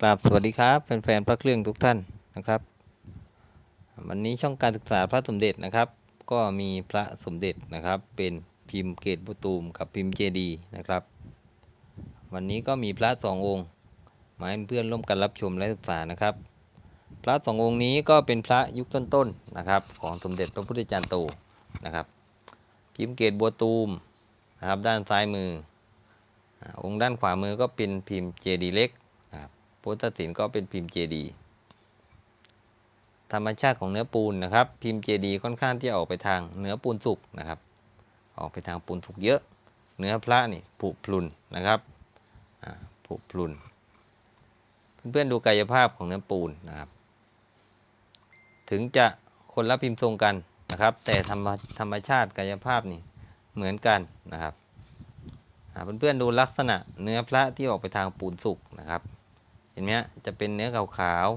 กราบสวัสดีครับแฟนๆพระเครื่องทุกท่านนะครับ วันนี้ช่องการศึกษาพระสมเด็จนะครับ ก็มีพระสมเด็จนะครับ เป็นพิมพ์เกตบุตูมกับพิมพ์เจดีนะครับ วันนี้ก็มีพระสององค์มาให้เพื่อนร่วมกันรับชมและศึกษานะครับ พระสององค์นี้ก็เป็นพระยุคต้นๆนะครับ ของสมเด็จพระพุทธจารย์โตนะครับ พิมพ์เกตบัวตูมนะครับด้านซ้ายมือ องค์ด้านขวามือก็เป็นพิมพ์เจดีเล็ก พุทธศิลป์ก็เป็นพิมพ์เจดีธรรมชาติของเนื้อปูนนะครับ พิมพ์เจดีค่อนข้างที่จะออกไปทางเนื้อปูนสุกนะครับ ออกไปทางปูนสุกเยอะ เนื้อพระนี่ผุพลุนนะครับผุพลุน เพื่อนๆดูกายภาพของเนื้อปูนนะครับ ถึงจะคนละพิมพ์ทรงกันนะครับ แต่ธรรมธรรมชาติกายภาพนี่เหมือนกันนะครับอ่าเพื่อนๆดูลักษณะเนื้อพระที่ออกไปทางปูนสุกนะครับ เห็นไหมจะเป็นเนื้อขาว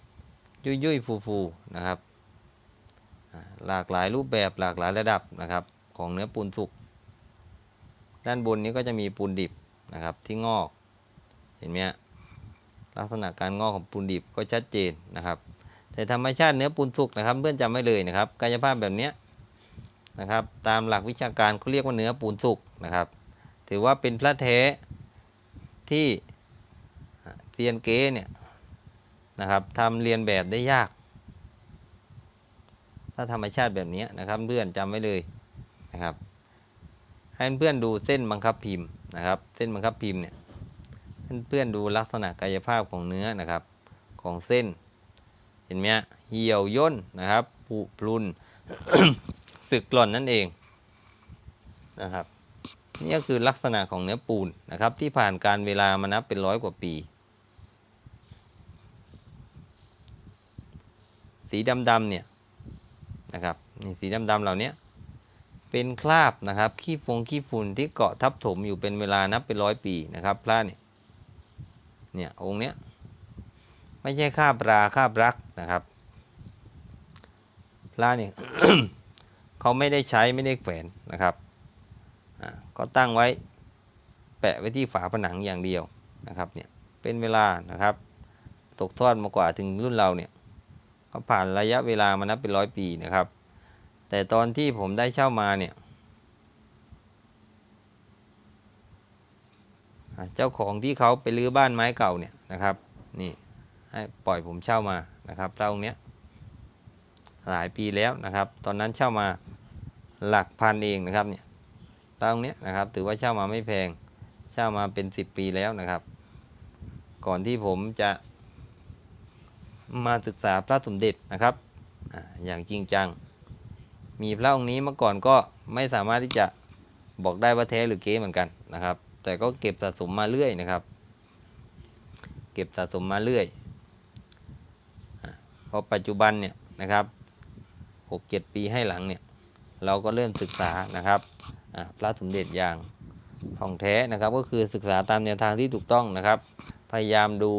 ๆยุ่ยยุ่ยฟูฟูๆนะครับ หลากหลายรูปแบบหลากหลายระดับนะครับ ของเนื้อปูนสุก ด้านบนนี้ก็จะมีปูนดิบนะครับที่งอก เห็นไหมลักษณะการงอกของปูนดิบก็ชัดเจนนะครับ แต่ธรรมชาติเนื้อปูนสุกนะครับเพื่อนจำไม่เลยนะครับ กายภาพแบบนี้นะครับ ตามหลักวิชาการเขาเรียกว่าเนื้อปูนสุกนะครับ ถือว่าเป็นพระแท้ ที่เซียนเก้เนี่ยนะครับทำเรียนแบบได้ยาก ถ้าธรรมชาติแบบนี้นะครับเพื่อนจำไว้เลยนะครับ ให้เพื่อนดูเส้นบังคับพิมพ์นะครับ เส้นบังคับพิมพ์เนี่ยเพื่อนดูลักษณะกายภาพของเนื้อนะครับของเส้น เห็นไหมฮะเหี่ยวย่นนะครับปุพลุนสึกหล่อนนั่นเองนะครับ นี่ก็คือลักษณะของเนื้อปูนนะครับ ที่ผ่านการเวลามานับเป็นร้อยกว่าปี สีดำๆเนี่ยนะครับนี่สีดำๆเหล่านี้เป็นคราบนะครับขี้ฟงขี้ฝุ่นที่เกาะทับถมอยู่เป็นเวลานับเป็นร้อยปีนะครับพระเนี่ยเนี่ยองค์เนี้ยไม่ใช่คาบราคาบรักนะครับพระเนี่ยเขาไม่ได้ใช้ไม่ได้แขวนนะครับ ก็ตั้งไว้แปะไว้ที่ฝาผนังอย่างเดียวนะครับเนี่ยเป็นเวลานะครับตกทอดมากว่าถึงรุ่นเราเนี่ยก็ผ่านระยะเวลามานับเป็นร้อยปีนะครับ แต่ตอนที่ผมได้เช่ามาเนี่ยเจ้าของที่เขาไปรื้อบ้านไม้เก่าเนี่ยนะครับนี่ให้ปล่อยผมเช่ามานะครับเล่าองเนี้ยหลายปีแล้วนะครับ ตอนนั้นเช่ามาหลักพันเองนะครับเนี่ย ตรงนี้นะครับ ถือว่าเช่ามาไม่แพง เช่ามาเป็น 10 ปีแล้วนะครับ ก่อนที่ผมจะมาศึกษาพระสมเด็จนะครับอย่างจริงจัง มีพระองค์นี้เมื่อก่อนก็ไม่สามารถที่จะบอกได้ว่าแท้หรือเก๊เหมือนกันนะครับ แต่ก็เก็บสะสมมาเรื่อยนะครับ เก็บสะสมมาเรื่อยอาพอปัจจุบันเนี่ยนะครับหกเจ็ดปีให้หลังเนี่ย เราก็เริ่มศึกษานะครับ พระสมเด็จอย่างของแท้นะครับ ก็คือศึกษาตามแนวทางที่ถูกต้องนะครับ พยายามดู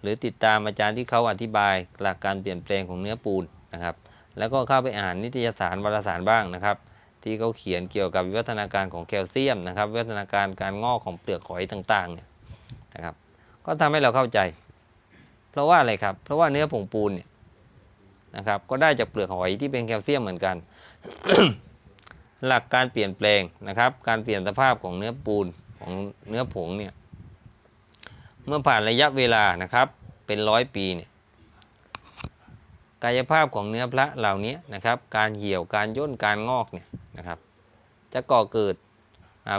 หรือติดตามอาจารย์ที่เขาอธิบายหลักการเปลี่ยนแปลงของเนื้อปูนนะครับ แล้วก็เข้าไปอ่านนิตยสารวารสารบ้างนะครับ ที่เขาเขียนเกี่ยวกับวิวัฒนาการของแคลเซียมนะครับวิวัฒนาการการงอกของเปลือกหอยต่างๆเนี่ยนะครับ ก็ทำให้เราเข้าใจ เพราะว่าอะไรครับ เพราะว่าเนื้อผงปูนเนี่ยนะครับ ก็ได้จากเปลือกหอยที่เป็นแคลเซียมเหมือนกัน หลักการเปลี่ยนแปลงนะครับ การเปลี่ยนสภาพของเนื้อปูนของเนื้อผงเนี่ยเมื่อผ่านระยะเวลานะครับเป็นร้อยปีเนี่ยกายภาพของเนื้อพระเหล่านี้นะครับ การเหี่ยวการย่นการงอกเนี่ยนะครับ จะก่อเกิด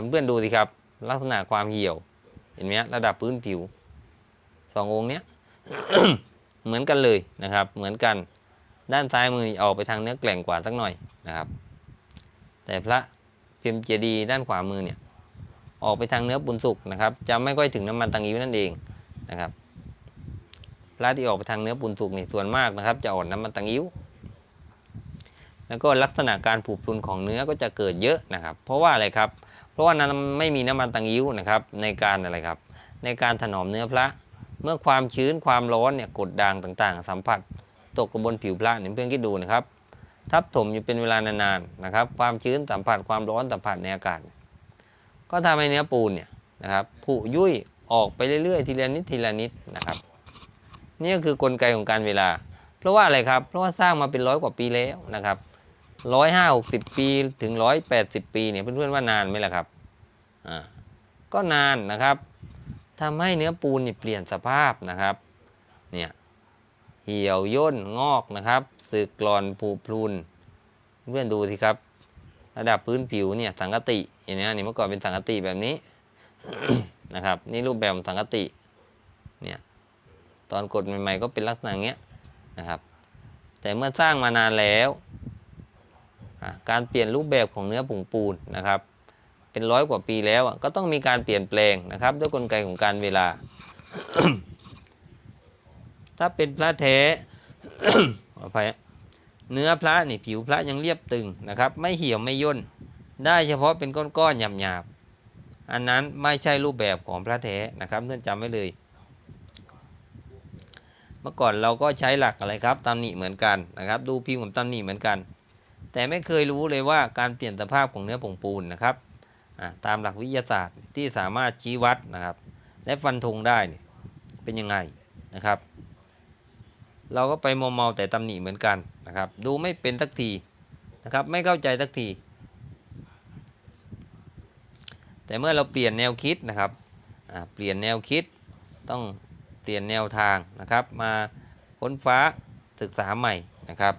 เพื่อนดูสิครับ ลักษณะความเหี่ยว เห็นไหมระดับพื้นผิวสององค์เนี้ยเหมือนกันเลยนะครับ เหมือนกันด้านซ้ายมือออกไปทางเนื้อแกล่งกว่าสักหน่อยนะครับ แต่พระพิมพ์เจดีด้านขวามือเนี่ยออกไปทางเนื้อปุนสุกนะครับจะไม่ค่อยถึงน้ำมันตังอิ้วนั่นเองนะครับพระที่ออกไปทางเนื้อปุนสุกนี่ส่วนมากนะครับ จะอ่อนน้ำมันตังอิ้วแล้วก็ลักษณะการผุพรุนของเนื้อก็จะเกิดเยอะนะครับ เพราะว่าอะไรครับ เพราะว่านั้นไม่มีน้ำมันตังอิ้วนะครับในการอะไรครับ ในการถนอมเนื้อพระเมื่อความชื้นความร้อนเนี่ยกดด่างต่างๆ สัมผัส ตกบนผิวพระเนี่ยเพื่อนคิดดูนะครับ ทับถมอยู่เป็นเวลานานๆนะครับ ความชื้นสัมผัสความร้อนสัมผัสในอากาศ ก็ทำให้เนื้อปูนเนี่ยนะครับผุยุ่ยออกไปเรื่อยๆ ทีละนิดทีละนิดนะครับ นี่ก็คือกลไกของการเวลา เพราะว่าอะไรครับ เพราะว่าสร้างมาเป็นร้อยกว่าปีแล้วนะครับร้อยห้าหกสิบปีถึงร้อยแปดสิบปีเนี่ยเพื่อนๆว่านานไหมล่ะครับอ่าก็นานนะครับทำให้เนื้อปูนเนี่ยเปลี่ยนสภาพนะครับเนี่ยเหี่ยวย่นงอกนะครับ สึกกรอนผุพรุนเพื่อนดูสิครับ ระดับพื้นผิวเนี่ยสังกติเห็นไหมนี่เมื่อก่อนเป็นสังกติแบบนี้นะครับ นี่รูปแบบสังกติเนี่ยตอนกดใหม่ๆก็เป็นลักษณะเงี้ยนะครับ แต่เมื่อสร้างมานานแล้ว การเปลี่ยนรูปแบบของเนื้อผงปูนนะครับ เป็นร้อยกว่าปีแล้วก็ต้องมีการเปลี่ยนแปลงนะครับ ด้วยกลไกของการเวลา ถ้าเป็นพระแท้ อภัยเนื้อพระนี่ผิวพระยังเรียบตึงนะครับ ไม่เหี่ยวไม่ย่น ได้เฉพาะเป็นก้อนๆหยาบๆอันนั้นไม่ใช่รูปแบบของพระแท้นะครับเพื่อนจำไว้เลย เมื่อก่อนเราก็ใช้หลักอะไรครับตำหนิเหมือนกันนะครับ ดูพิมพ์ของตำหนิเหมือนกัน แต่ไม่เคยรู้เลยว่าการเปลี่ยนสภาพของเนื้อผงปูนนะครับตามหลักวิทยาศาสตร์ที่สามารถชี้วัดนะครับ และฟันธงได้เป็นยังไงนะครับ เราก็ไปมอมเมาแต่ตำหนิเหมือนกันนะครับ ดูไม่เป็นสักทีนะครับ ไม่เข้าใจสักที แต่เมื่อเราเปลี่ยนแนวคิดนะครับเปลี่ยนแนวคิดต้องเปลี่ยนแนวทางนะครับ มาค้นฟ้าศึกษาใหม่นะครับ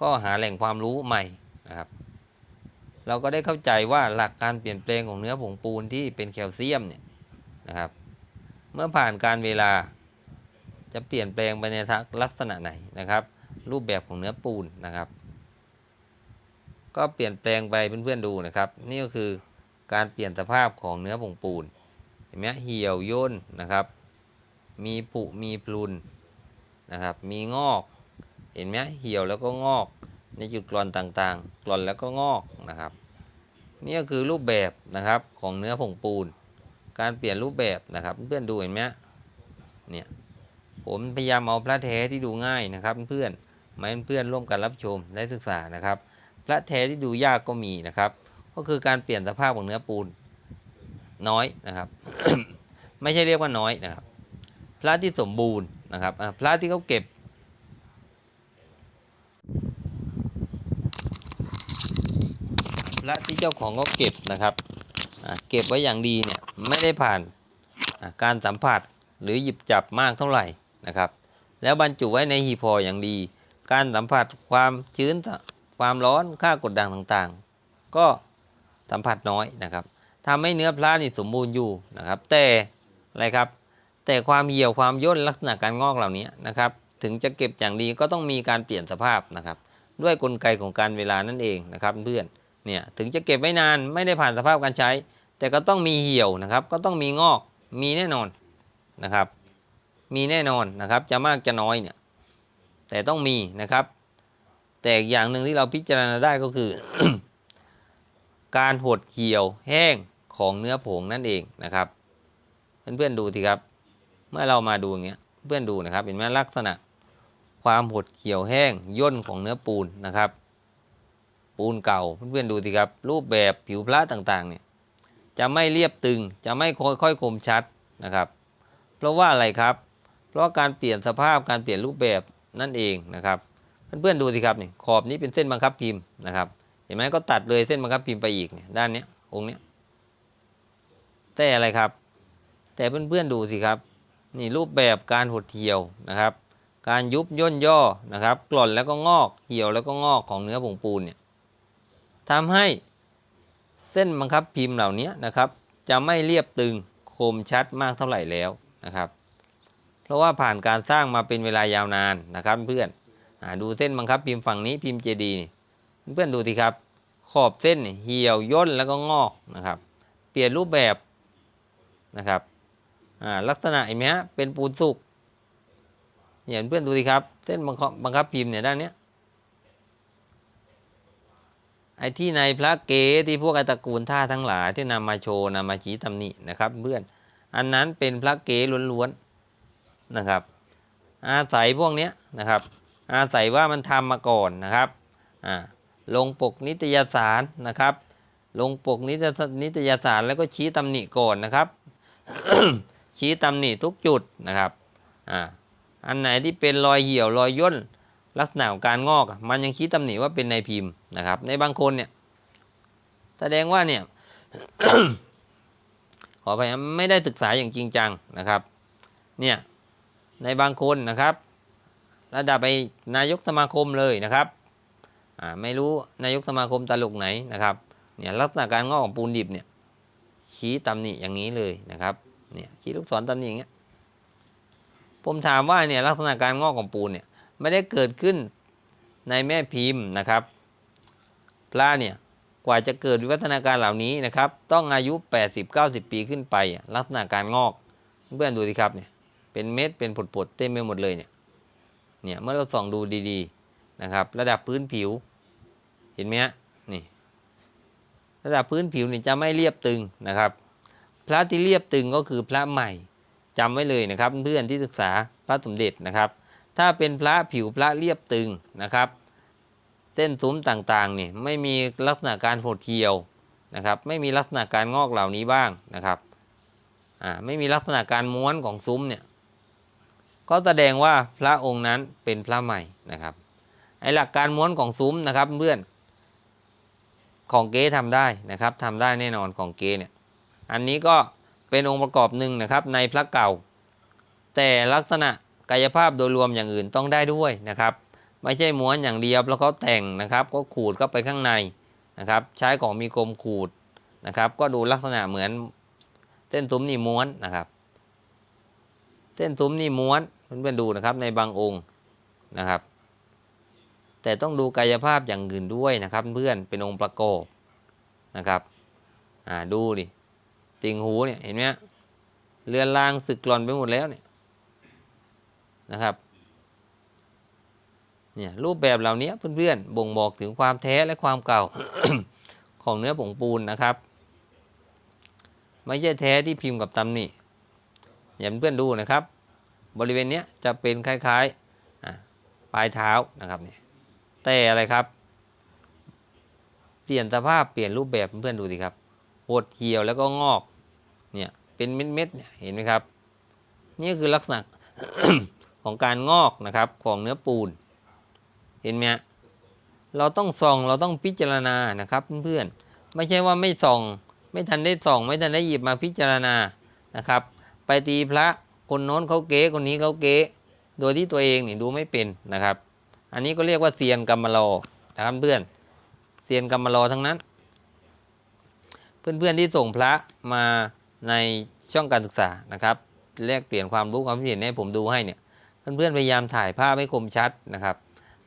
ก็หาแหล่งความรู้ใหม่นะครับ เราก็ได้เข้าใจว่าหลักการเปลี่ยนแปลงของเนื้อผงปูนที่เป็นแคลเซียมเนี่ยนะครับ เมื่อผ่านการเวลา จะเปลี่ยนแปลงไปในลักษณะไหนนะครับ รูปแบบของเนื้อปูนนะครับ ก็เปลี่ยนแปลงไปเพื่อนๆดูนะครับ นี่ก็คือการเปลี่ยนสภาพของเนื้อผงปูนเห็นไหมเหี่ยวย่นนะครับ มีผุมีพลุนนะครับ มีงอก เห็นไหมเหี่ยวแล้วก็งอก ในจุดกร่อนต่างๆกร่อนแล้วก็งอกนะครับ นี่ก็คือรูปแบบนะครับของเนื้อผงปูน การเปลี่ยนรูปแบบนะครับ เพื่อนๆดูเห็นไหมเนี่ย ผมพยายามเอาพระแท้ที่ดูง่ายนะครับ เพื่อนๆมาให้เพื่อนร่วมกันรับชมและศึกษานะครับ พระแท้ที่ดูยากก็มีนะครับ ก็คือการเปลี่ยนสภาพของเนื้อปูนน้อยนะครับ ไม่ใช่เรียกว่าน้อยนะครับ พระที่สมบูรณ์นะครับพระที่เขาเก็บพระที่เจ้าของเขาเก็บนะครับเก็บไว้อย่างดีเนี่ยไม่ได้ผ่านการสัมผัสหรือหยิบจับมากเท่าไหร่ นะครับ แล้วบรรจุไว้ในหีบห่ออย่างดี การสัมผัสความชื้นความร้อนค่ากดด่างต่างๆ ก็สัมผัสน้อยนะครับทำให้เนื้อพระนี่สมบูรณ์อยู่นะครับ แต่อะไรครับ แต่ความเหี่ยวความย่นลักษณะการงอกเหล่านี้นะครับ ถึงจะเก็บอย่างดีก็ต้องมีการเปลี่ยนสภาพนะครับ ด้วยกลไกของการเวลานั่นเองนะครับเพื่อนเนี่ยถึงจะเก็บไว้นานไม่ได้ผ่านสภาพการใช้ แต่ก็ต้องมีเหี่ยวนะครับ ก็ต้องมีงอกมีแน่นอนนะครับ มีแน่นอนนะครับ จะมากจะน้อยเนี่ย แต่ต้องมีนะครับ แต่อีกอย่างหนึ่งที่เราพิจารณาได้ก็คือ การหดเหี่ยวแห้งของเนื้อผงนั่นเองนะครับ เพื่อนๆดูสิครับ เมื่อเรามาดูอย่างเงี้ยเพื่อนดูนะครับ เห็นไหมลักษณะ ความหดเหี่ยวแห้งย่นของเนื้อปูนนะครับ ปูนเก่าเพื่อนๆดูสิครับ รูปแบบผิวพระต่างๆเนี่ยจะไม่เรียบตึงจะไม่ค่อยๆคมชัดนะครับ เพราะว่าอะไรครับ ราะการเปลี่ยนสภาพการเปลี่ยนรูปแบบนั่นเองนะครับเพื่อนๆดูสิครับนี่ขอบนี้เป็นเส้นบังคับพิมพ์นะครับเห็นไหมก็ตัดเลยเส้นบังคับพิมพ์ไปอีกเนี่ยด้านนี้องค์นี้แต่อะไรครับ แต่เพื่อนๆดูสิครับนี่รูปแบบการหดเหี่ยวนะครับ การยุบย่นย่อนะครับกร่อนแล้วก็งอกเหี่ยวแล้วก็งอกของเนื้อผงปูนเนี่ยทำให้เส้นบังคับพิมพ์เหล่านี้นะครับ จะไม่เรียบตึงคมชัดมากเท่าไหร่แล้วนะครับ เพราะว่าผ่านการสร้างมาเป็นเวลายาวนานนะครับเพื่อนอดูเส้นบังคับพิมพ์ฝั่งนี้พิมพ์เจดีเพื่อนดูสิครับ ขอบเส้นเหี่ยวย่นแล้วก็งอกนะครับ เปลี่ยนรูปแบบนะครับลักษณะเห็นไหมฮะเป็นปูนสุกเนี่ยเพื่อนดูสิครับ เส้นบังคับบังคับพิมพ์เนี่ยด้านเนี้ยไอ้ที่ในพระเกศที่พวกไอตระกูลท่าทั้งหลายที่นำมาโชว์นำมาชี้ตำหนินะครับ เพื่อน อันนั้นเป็นพระเกศล้วนๆ นะครับ อาศัยพวกนี้นะครับ อาศัยว่ามันทำมาก่อนนะครับอ่าลงปกนิตยสารนะครับ ลงปกนิตยสนิตยสารแล้วก็ชี้ตำหนิก่อนนะครับ ชี้ตำหนิทุกจุดนะครับอ่าอันไหนที่เป็นรอยเหี่ยวรอยย่นลักษณะของการงอก มันยังชี้ตำหนิว่าเป็นในพิมพ์นะครับ ในบางคนเนี่ยแสดงว่าเนี่ยขอไปไม่ได้ศึกษาอย่างจริงจังนะครับ เนี่ย ในบางคนนะครับ ระดับไปนายกสมาคมเลยนะครับไม่รู้นายกสมาคมตลกไหนนะครับเนี่ยลักษณะการงอกของปูนดิบเนี่ยชี้ตำหนิอย่างนี้เลยนะครับเนี่ยชี้ลูกศรตำหนิอย่างเงี้ยผมถามว่าเนี่ยลักษณะการงอกของปูนเนี่ยไม่ได้เกิดขึ้นในแม่พิมพ์นะครับพระเนี่ยกว่าจะเกิดวิวัฒนาการเหล่านี้นะครับ ต้องอายุ 80-90 ปีขึ้นไปลักษณะการงอกเพื่อนดูสิครับเนี่ย เป็นเม็ดเป็นผดๆเต็มไปหมดเลยเนี่ยเนี่ยเมื่อเราส่องดูดีๆนะครับระดับพื้นผิวเห็นไหมฮะนี่ระดับพื้นผิวนี่จะไม่เรียบตึงนะครับ พระที่เรียบตึงก็คือพระใหม่จำไว้เลยนะครับ เพื่อนที่ศึกษาพระสมเด็จนะครับ ถ้าเป็นพระผิวพระเรียบตึงนะครับ เส้นซุ้มต่างๆนี่ไม่มีลักษณะการหดเหี่ยวนะครับ ไม่มีลักษณะการงอกเหล่านี้บ้างนะครับอ่าไม่มีลักษณะการม้วนของซุ้มเนี่ย ก็แสดงว่าพระองค์นั้นเป็นพระใหม่นะครับไอหลักการม้วนของซุ้มนะครับเพื่อนของเก๊ทำได้นะครับทำได้แน่นอนของเก๊เนี่ยอันนี้ก็เป็นองค์ประกอบหนึ่งนะครับในพระเก่า แต่ลักษณะกายภาพโดยรวมอย่างอื่นต้องได้ด้วยนะครับ ไม่ใช่ม้วนอย่างเดียวแล้วเขาแต่งนะครับ ก็ขูดเข้าไปข้างในนะครับ ใช้ของมีคมขูดนะครับ ก็ดูลักษณะเหมือนเส้นซุ้มนี่ม้วนนะครับ เส้นซุ้มนี่ม้วน เพื่อนๆดูนะครับในบางองค์นะครับ แต่ต้องดูกายภาพอย่างอื่นด้วยนะครับ เพื่อนเป็นองค์ประกอบนะครับอ่าดูดิติ่งหูเนี่ยเห็นไหมเรือนรางสึกกร่อนไปหมดแล้วเนี่ยนะครับเนี่ยรูปแบบเหล่านี้เพื่อนๆบ่งบอกถึงความแท้และความเก่าของเนื้อผงปูนนะครับ ไม่ใช่แท้ที่พิมพ์กับตำหนิอย่าเพื่อนดูนะครับ บริเวณเนี้ยจะเป็นคล้ายๆปลายเท้านะครับเนี่ยแต่อะไรครับ เปลี่ยนสภาพเปลี่ยนรูปแบบเพื่อนๆดูสิครับหดเหี่ยวแล้วก็งอกเนี่ยเป็นเม็ดๆเนี่ยเห็นไหมครับ นี่คือลักษณะของการงอกนะครับของเนื้อปูน เห็นไหมเราต้องส่องเราต้องพิจารณานะครับเพื่อนๆไม่ใช่ว่าไม่ส่อง ไม่ทันได้ส่อง ไม่ทันได้หยิบมาพิจารณานะครับ ไปตีพระ คนโน้นเขาเก๊คนนี้เขาเก๊โดยที่ตัวเองนี่ดูไม่เป็นนะครับ อันนี้ก็เรียกว่าเซียนกรรมลอนะครับเพื่อนเซียนกรรมลอทั้งนั้น เพื่อนๆที่ส่งพระมาในช่องการศึกษานะครับแลกเปลี่ยนความรู้ความเห็นให้ผมดูให้เนี่ยเพื่อนๆพยายามถ่ายภาพให้คมชัดนะครับ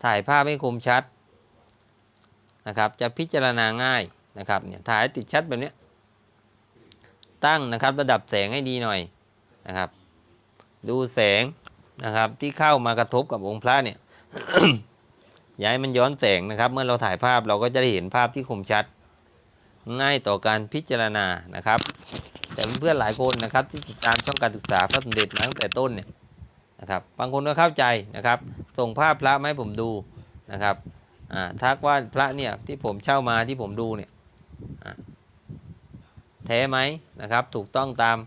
ถ่ายภาพให้คมชัดนะครับจะพิจารณาง่ายนะครับเนี่ยถ่ายติดชัดแบบนี้ตั้งนะครับระดับแสงให้ดีหน่อยนะครับ ดูแสงนะครับที่เข้ามากระทบกับองค์พระเนี่ยย่าให้มันย้อนแสงนะครับ เมื่อเราถ่ายภาพเราก็จะได้เห็นภาพที่คมชัด ง่ายต่อการพิจารณานะครับ แต่เพื่อนหลายคนนะครับ ที่ติดตามช่องการศึกษาพระสมเด็จมาตั้งแต่ต้นเนี่ยนะครับบางคนก็เข้าใจนะครับ ส่งภาพพระมาให้ผมดูนะครับอ่าทักว่าพระเนี่ยที่ผมเช่ามาที่ผมดูเนี่ยแท้ไหมนะครับ ถูกต้องตาม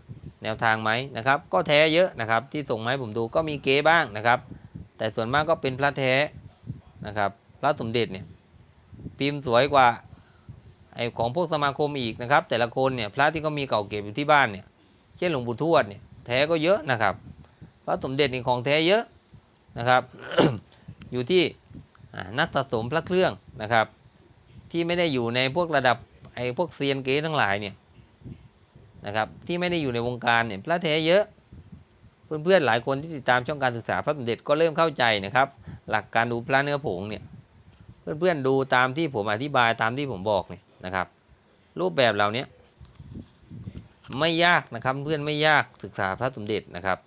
แนวทางไหมนะครับ ก็แท้เยอะนะครับ ที่ส่งมาให้ผมดูก็มีเก๊บ้างนะครับ แต่ส่วนมากก็เป็นพระแท้นะครับ พระสมเด็จเนี่ยพิมพ์สวยกว่าไอของพวกสมาคมอีกนะครับ แต่ละคนเนี่ยพระที่เขามีเก่าเก็บอยู่ที่บ้านเนี่ยเช่นหลวงปู่ทวดเนี่ยแท้ก็เยอะนะครับ พระสมเด็จนี่ของแท้เยอะนะครับ อยู่ที่นักสะสมพระเครื่องนะครับ ที่ไม่ได้อยู่ในพวกระดับไอพวกเซียนเก๋ทั้งหลายเนี่ย นะครับที่ไม่ได้อยู่ในวงการเนี่ยพระแท้เยอะ เพื่อนๆหลายคนที่ติดตามช่องการศึกษาพระสมเด็จก็เริ่มเข้าใจนะครับ หลักการดูพระเนื้อผงเนี่ยเพื่อนๆดูตามที่ผมอธิบายตามที่ผมบอกเนี่ยนะครับ รูปแบบเหล่านี้ไม่ยากนะครับเพื่อนไม่ยากศึกษาพระสมเด็จนะครับ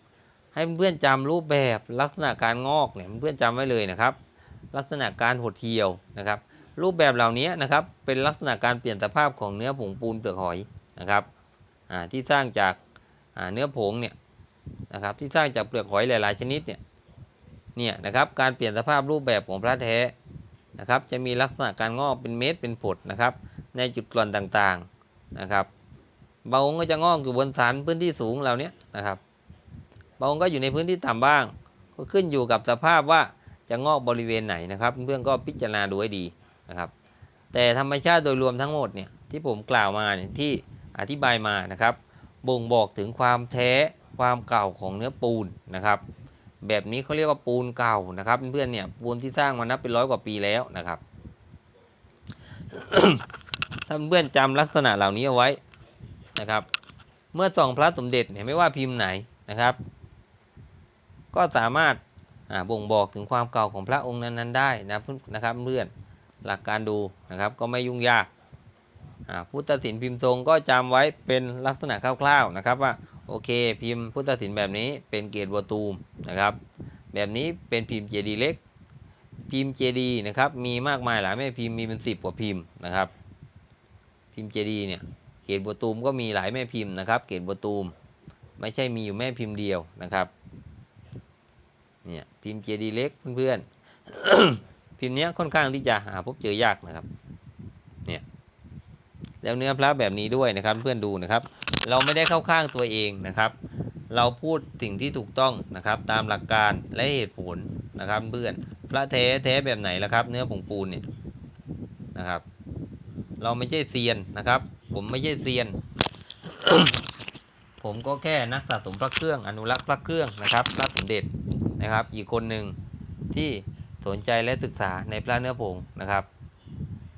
ให้เพื่อนๆจำรูปแบบลักษณะการงอกเนี่ยเพื่อนๆจำไว้เลยนะครับ ลักษณะการหดเหี่ยวนะครับ รูปแบบเหล่านี้นะครับเป็นลักษณะการเปลี่ยนสภาพของเนื้อผงปูนเปลือกหอยนะครับ ที่สร้างจากาเนื้อผงเนี่ยนะครับที่สร้างจากเปลือกหอยหลาย ๆ ชนิดเนี่ยเนี่ยนะครับการเปลี่ยนสภาพรูปแบบของพระแท้นะครับจะมีลักษณะการงอกเป็นเม็ดเป็นผดนะครับ ในจุดกร่อนต่างๆนะครับบางองค์ก็จะงอกอยู่บนฐานพื้นที่สูงเหล่านี้นะครับบางองค์ก็อยู่ในพื้นที่ต่ำบ้าง ก็ขึ้นอยู่กับสภาพว่าจะงอกบริเวณไหนนะครับ เพื่อนก็พิจารณาดูให้ดีนะครับ แต่ธรรมชาติโดยรวมทั้งหมดเนี่ยที่ผมกล่าวมาเนี่ยที่ อธิบายมานะครับ บ่งบอกถึงความแท้ความเก่าของเนื้อปูนนะครับ แบบนี้เขาเรียกว่าปูนเก่านะครับเพื่อนๆเนี่ยปูนที่สร้างมานับเป็นร้อยกว่าปีแล้วนะครับถ้าเพื่อนจำลักษณะเหล่านี้เอาไว้นะครับ เมื่อส่องพระสมเด็จเนี่ยไม่ว่าพิมพ์ไหนนะครับ ก็สามารถาบ่งบอกถึงความเก่าของพระองค์นั้นๆได้นะเพื่อนนะครับเพื่อนหลักการดูนะครับก็ไม่ยุ่งยาก พุทธศิลป์พิมพ์ทรงก็จำไว้เป็นลักษณะคร่าวๆนะครับว่าโอเคพิมพ์พุทธศิลป์แบบนี้เป็นเกรดวัตูมนะครับ แบบนี้เป็นพิมพ์เจดีเล็ก พิมพ์เจดีนะครับมีมากมายหลายแม่พิมพ์มีเป็นสิบกว่าพิมพ์นะครับ พิมพ์เจดีเนี่ยเกรดบัตูมก็มีหลายแม่พิมพ์นะครับ เกรดบัตูมไม่ใช่มีอยู่แม่พิมพ์เดียวนะครับเนี่ยพิมพ์เจดีเล็กเพื่อนๆพิมพ์เนี้ยค่อนข้างที่จะหาพบเจอยากนะครับ แล้วเนื้อพระแบบนี้ด้วยนะครับ เพื่อนดูนะครับ เราไม่ได้เข้าข้างตัวเองนะครับ เราพูดสิ่งที่ถูกต้องนะครับ ตามหลักการและเหตุผลนะครับ เพื่อนพระแท้แท้แบบไหนล่ะครับ เนื้อผงปูนเนี่ยนะครับ เราไม่ใช่เซียนนะครับ ผมไม่ใช่เซียน ผมก็แค่นักสะสมพระเครื่องอนุรักษ์พระเครื่องนะครับพระสมเด็จนะครับ อีกคนหนึ่งที่สนใจและศึกษาในพระเนื้อผงนะครับ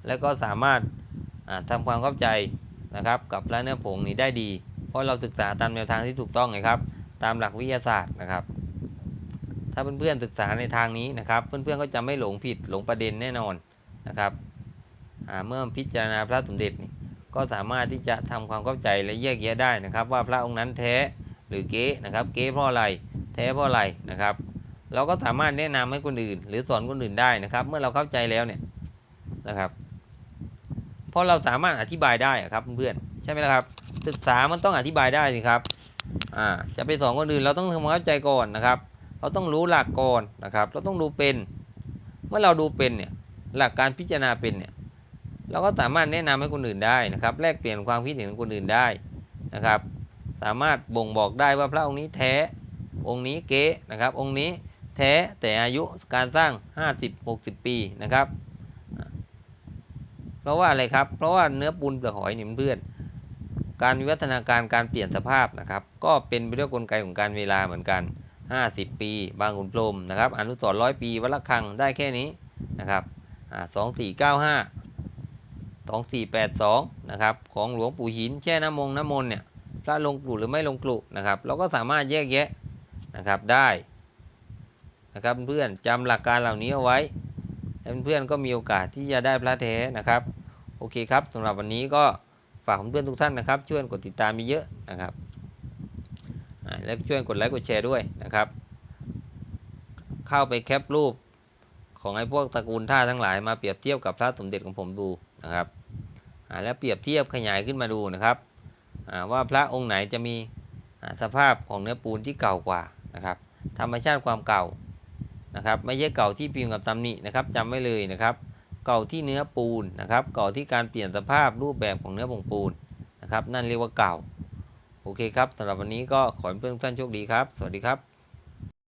แล้วก็สามารถ อ่าทำความเข้าใจนะครับกับพระเนื้อผงนี้ได้ดี เพราะเราศึกษาตามแนวทางที่ถูกต้องไงครับ ตามหลักวิทยาศาสตร์นะครับ ถ้าเพื่อนๆศึกษาในทางนี้นะครับ เพื่อนๆก็จะไม่หลงผิดหลงประเด็นแน่นอนนะครับเมื่อพิจารณาพระสมเด็จนี่ก็สามารถที่จะทำความเข้าใจและแยกแยะได้นะครับ ว่าพระองค์นั้นแท้หรือเก๊นะครับ เก๊เพราะอะไรแท้เพราะอะไรนะครับ เราก็สามารถแนะนำให้คนอื่น หรือสอนคนอื่นได้นะครับ เมื่อเราเข้าใจแล้วเนี่ยนะครับ ราะเราสามารถอธิบายได้ครับเพื่อนๆใช่ไหมล่ะครับ ศึกษามันต้องอธิบายได้สิครับอ่าจะไปสอนคนอื่นเราต้องทำความเข้าใจก่อนนะครับ เราต้องรู้หลักก่อนนะครับ เราต้องดูเป็น เมื่อเราดูเป็นเนี่ยหลักการพิจารณาเป็นเนี่ยเราก็สามารถแนะนำให้คนอื่นได้นะครับ แลกเปลี่ยนความคิดเห็นของคนอื่นได้นะครับ สามารถบ่งบอกได้ว่าพระองค์นี้แท้ องค์นี้เก๊นะครับ องค์นี้แท้แต่อายุการสร้าง 50-60 ปีนะครับ ราะว่าอะไรครับ เพราะว่าเนื้อปูนเปลือกหอยนี่มเพื่อน การวิวัฒนาการการเปลี่ยนสภาพนะครับ ก็เป็นไปด้วยกลไกของการเวลาเหมือนกัน 50 ปี บางขุนพรมนะครับ อนุสรณ์ร้อยปีวัดละคังได้แค่นี้นะครับสองสี่เก้าห้าสองสี่แปดสองนะครับ ของหลวงปู่หินแช่น้ำมงน้ำมนเนี่ย พระลงกลุหรือไม่ลงกลุนะครับ เราก็สามารถแยกแยะนะครับได้นะครับเพื่อนจำหลักการเหล่านี้เอาไว้เพื่อนก็มีโอกาสที่จะได้พระแท้นะครับ โอเคครับสำหรับวันนี้ก็ฝากเพื่อนทุกท่านนะครับช่วยกดติดตามมีเยอะนะครับและช่วยกดไลค์กดแชร์ด้วยนะครับ เข้าไปแคปรูปของไอ้พวกตระกูลท่าทั้งหลายมาเปรียบเทียบกับพระสมเด็จของผมดูนะครับแล้วเปรียบเทียบขยายขึ้นมาดูนะครับว่าพระองค์ไหนจะมีสภาพของเนื้อปูนที่เก่ากว่านะครับธรรมชาติความเก่านะครับ ไม่ใช่เก่าที่พิมพ์กับตำหนินะครับจำไว้เลยนะครับ เก่าที่เนื้อปูนนะครับ เก่าที่การเปลี่ยนสภาพรูปแบบของเนื้อผงปูนนะครับ นั่นเรียกว่าเก่า โอเคครับสำหรับวันนี้ก็ขอให้เพื่อนท่านโชคดีครับ สวัสดีครับ